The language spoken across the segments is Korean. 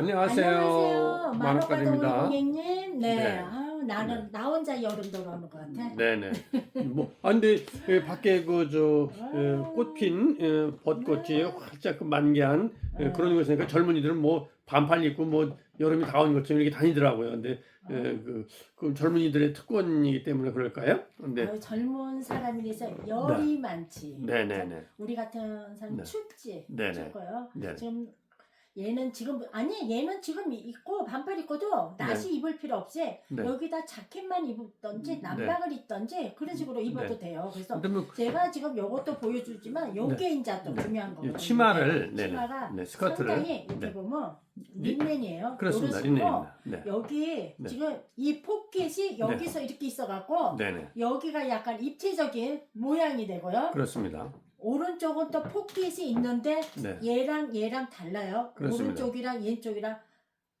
안녕하세요. 안녕하세요. 고객님. 네. 네. 아유, 나는 나 혼자 여름 들어오는 것 같아. 네네. 뭐, 아, 근데 그 밖에 그저 아유. 꽃핀 어, 벚꽃이 활짝 그 만개한 어, 음. 그런 곳이니까 젊은이들은 뭐 반팔 입고 뭐 여름이 다 온 것처럼 이렇게 다니더라고요. 근데 어, 그, 그 젊은이들의 특권이기 때문에 그럴까요? 근데 아유, 젊은 사람이라서 열이 많지. 네네네. 우리 같은 사람 네. 춥지. 네네. 춥고요. 네. 지금 얘는 지금 아니 얘는 지금 입고 반팔 입고도 나시 입을 필요 없이 네. 여기다 자켓만 입든지 네. 남방을 입든지 그런 식으로 입어도 네. 돼요. 그래서 근데 뭐 제가 지금 요것도 보여주지만 요게 이제 또 네. 중요한 이 거거든요. 치마를 네네. 치마가 네, 스커트를 상당히 이렇게 네. 보면 리- 린넨이에요. 그렇습니다. 린넨입니다. 네. 여기 네. 지금 이 포켓이 여기서 이렇게 있어갖고 네네. 여기가 약간 입체적인 모양이 되고요. 그렇습니다. 오른쪽은 또 포켓이 있는데 네. 얘랑 얘랑 달라요. 그렇습니다. 오른쪽이랑 왼쪽이랑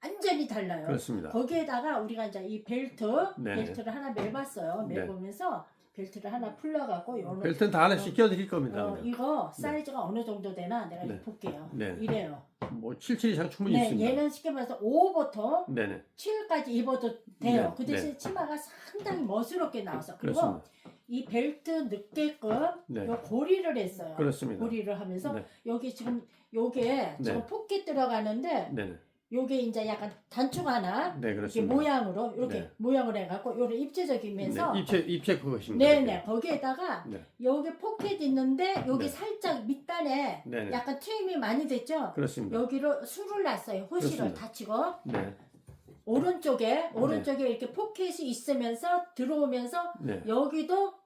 완전히 달라요. 그렇습니다. 거기에다가 우리가 이제 이 벨트 네. 벨트를 하나 매봤어요. 네. 매보면서 벨트를 하나 풀러갖고 요런 벨트는 다 하나씩 껴드릴 겁니다. 어. 이거 사이즈가 어느 정도 되나 내가 네. 볼게요. 네. 이래요. 뭐 77 이상 충분히 네, 있습니다. 얘는 쉽게 말해서 5부터 네네. 7까지 입어도 돼요. 네, 그 대신 치마가 상당히 멋스럽게 나와서 그리고 그렇습니다. 이 벨트 늦게끔 네. 요 고리를 했어요. 그렇습니다. 고리를 하면서 네. 여기 지금 요게 네. 포켓 들어가는데 네네. 요게 이제 약간 단축 하나 네, 이렇게 그렇습니다. 모양으로 이렇게 네. 모양을 해갖고 요런 입체적이면서 네, 입체 입체 그것입니다. 네네 거기에다가 네. 여기 포켓 있는데 여기 네. 살짝 밑단에 네 네. 약간 트임이 많이 됐죠. 그렇습니다. 여기로 술을 놨어요. 호시를 그렇습니다. 다치고 네. 오른쪽에 오른쪽에 이렇게 포켓이 있으면서 들어오면서 네. 여기도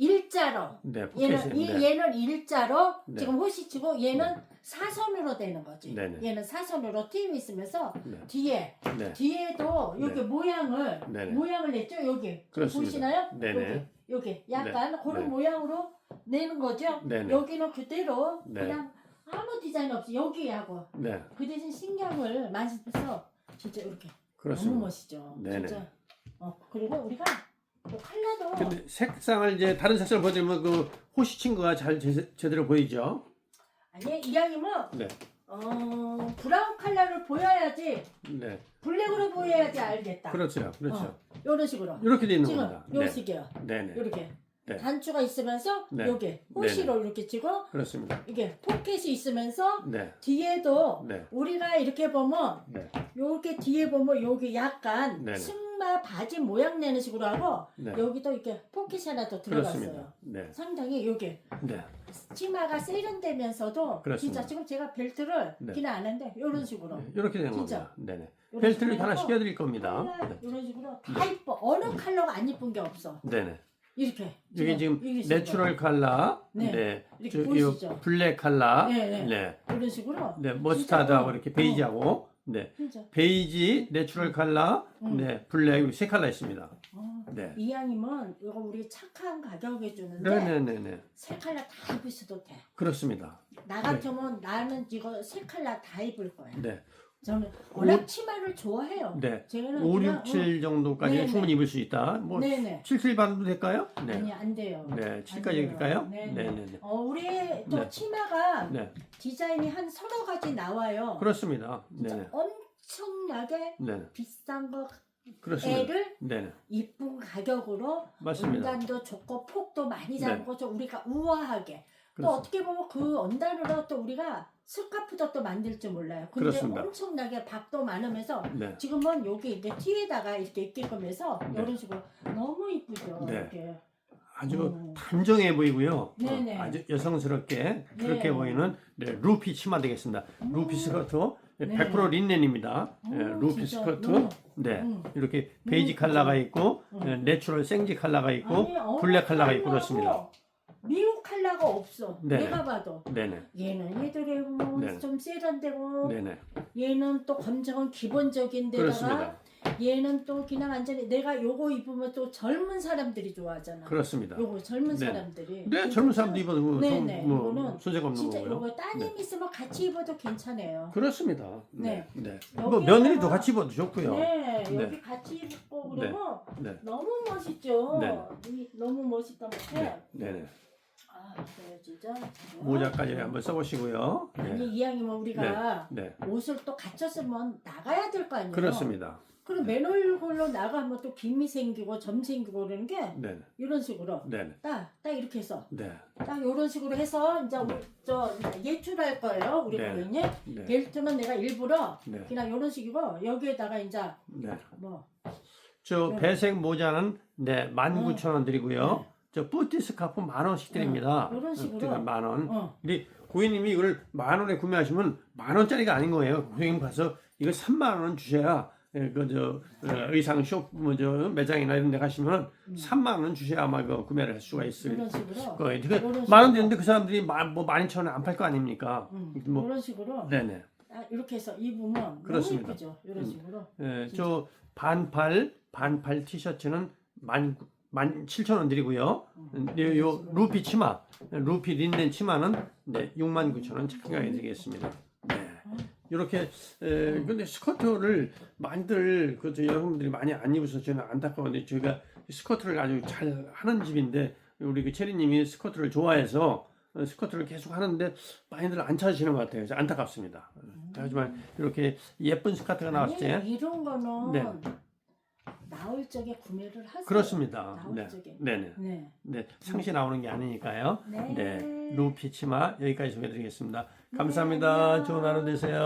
일자로 네. 얘는 포켓이 이, 네. 얘는 일자로 네. 지금 호시치고 얘는 네. 사선으로 되는 거지. 네네. 얘는 사선으로 팀이 있으면서 네. 뒤에 네. 뒤에도 여기 네. 모양을 네네. 모양을 냈죠. 여기 그렇습니다. 보시나요? 네네. 여기 여기 약간 그런 네. 모양으로 내는 거죠. 네네. 여기는 그대로 네. 그냥 아무 디자인 없이 여기하고 네. 그 대신 신경을 많이 써서 진짜 이렇게 너무 그렇습니다. 멋있죠. 네네. 진짜. 어 그리고 우리가 또 컬러도 근데 색상을 이제 다른 색상을 보여주면 그 호시친 거가 잘 제, 제대로 보이죠? 아니 이왕이면 네. 어 브라운 컬러를 보여야지 네. 블랙으로 보여야지 알겠다. 그렇죠. 그렇죠. 이런 식으로 이렇게 돼 있는 지금 겁니다. 요 네. 식이요. 네 네. 이렇게 네. 단추가 있으면서 네. 여기 호시로 이렇게 치고 그렇습니다. 이게 포켓이 있으면서 네. 뒤에도 네. 우리가 이렇게 보면 네. 요렇게 뒤에 보면 여기 약간 네네. 승마 바지 모양 내는 식으로 하고 네. 여기도 이렇게 포켓이 하나 더 들어갔어요. 그렇습니다. 네. 상당히 여기 네. 치마가 세련되면서 그렇습니다. 진짜 지금 제가 벨트를 네. 기는 안 했는데 이런 식으로 이렇게 된 진짜. 겁니다. 네네. 이런 벨트를 식으로 하고 껴드릴 겁니다. 네. 이런 식으로 다 이뻐 어느 컬러가 안 이쁜 게 없어 네네. 이렇게 이게 지금 이게 내추럴 컬러, 네. 네, 이렇게 저, 보이시죠? 이 블랙 컬러, 네, 네. 네, 이런 식으로 네, 머스타드하고 진짜, 이렇게 어. 베이지하고, 네, 진짜 베이지, 내추럴 컬러, 음. 네, 블랙 세 컬러 있습니다. 어, 네, 이왕이면 이거 우리 착한 가격에 주는데 네, 네, 네, 네, 세 컬러 다 입으셔도 돼. 그렇습니다. 나 같으면 나는 이거 세 컬러 다 입을 거야. 네, 저는 워낙 치마를 좋아해요. 네, 제가는 5, 그냥, 6, 7 정도까지 네, 충분히 네. 입을 수 있다. 뭐 어, 네네. 7, 7 반도 될까요? 네, 아니 안 돼요. 네, 7까지 돼요. 될까요? 네, 네, 네. 네, 네, 어 우리 또 네. 치마가 네, 디자인이 한 서너 가지 나와요. 그렇습니다. 네, 진짜 네, 엄청나게 네, 비싼 거 그렇습니다. 애를 네, 네, 이쁜 가격으로 맞습니다. 원단도 좋고 폭도 많이 네. 잡고 좀 우리가 우아하게 또 그렇습니다. 어떻게 보면 그 원단으로 또 우리가 스카프도 또 만들 줄 몰라요. 근데 그렇습니다. 엄청나게 박도 많으면서 네, 지금은 여기 이제 티에다가 이렇게 입게끔 해서 네. 이런 식으로 너무 이쁘죠. 네. 이렇게. 아주 음. 단정해 보이고요. 네네. 어, 아주 여성스럽게 그렇게 네. 보이는 네, 루피 치마 되겠습니다. 음. 루피 스커트 네, 네. 100% 린넨입니다. 음, 네, 루피 진짜 스커트. 너무, 네. 음. 이렇게 베이지 너무 컬러가 있고 음. 네, 내추럴 생지 컬러가 있고 아니, 어느 블랙 컬러가 있고 그렇습니다. 미국 컬러가 없어. 네. 내가 봐도 네네. 얘는 얘들의 뭐 네. 좀 세련되고 네네. 얘는 또 검정은 기본적인 데다가 그렇습니다. 얘는 또 그냥 완전히 내가 요거 입으면 또 젊은 사람들이 좋아하잖아. 그렇습니다. 요거 젊은 네. 사람들이. 네, 젊은 사람도 입어도 뭐, 네, 좀 네. 뭐 이거는 손색 없는 진짜 거고요. 요거 따님 있으면 같이 입어도 괜찮아요. 그렇습니다. 네. 네. 네. 여기에다가- 뭐 며느리도 같이 입어도 좋고요. 네, 네. 여기 같이 입고 그러면 네. 너무 멋있죠. 네. 이, 너무 멋있다 못해. 네. 네 네. 아, 보여주죠. 지금. 모자까지 한번 써보시고요. 아니 네. 이왕이면 우리가 네. 옷을 또 갖췄으면 나가야 될 거 아니에요. 그렇습니다. 그럼 맨 얼굴로 나가면 또 김이 생기고 점 생기고 그러는 게 네. 이런 식으로 네. 딱, 딱 이렇게 해서 네. 딱 이런 식으로 해서 이제 우리 저 예출할 거예요 우리 네. 고객님. 네. 벨트는 내가 일부러 네. 그냥 이런 식이고 여기에다가 이제 네. 뭐저 네. 배색 모자는 네, 19,000원 드리고요. 네. 저 뿌티 스카프 만 원씩 드립니다. 네, 이런 식으로. 어, 만 원. 어, 근데 고객님이 이걸 만 원에 구매하시면 만 원짜리가 아닌 거예요. 고객님 가서 이거 3만 원 주셔야 예, 그저 의상 쇼뭐저 매장이나 이런 데 가시면 음. 3만 원 주셔야 아마 그 구매를 할 수가 있어요. 이런 식으로. 그. 만원 되는데 그 사람들이 만, 뭐 12,000원에 안 팔 거 아닙니까? 음, 뭐 이런 식으로 네네. 딱 이렇게 해서 입으면 그렇습니다. 너무 예쁘죠. 이런 음. 식으로. 예, 저 반팔 반팔 티셔츠는 만, 만 7천 원 드리고요. 네, 요 루피 치마, 루피 린넨 치마는 네, 6만 9천 원 착하게 드리겠습니다. 네. 이렇게 에, 근데 스커트를 많이들 그저 여러분들이 많이 안 입어서 저는 안타까운데 저희가 스커트를 아주 잘 하는 집인데 우리 그 체리님이 스커트를 좋아해서 어, 스커트를 계속 하는데 많이들 안 찾으시는 것 같아요. 그래서 안타깝습니다. 하지만 이렇게 예쁜 스커트가 나왔을 때 이런 거는 네. 나올 적에 구매를 하세요. 그렇습니다. 나올 네. 적에. 네네. 네. 네. 상시 나오는 게 아니니까요. 네. 네. 루피 치마 여기까지 소개해 드리겠습니다. 네, 감사합니다. 좋은 하루 되세요.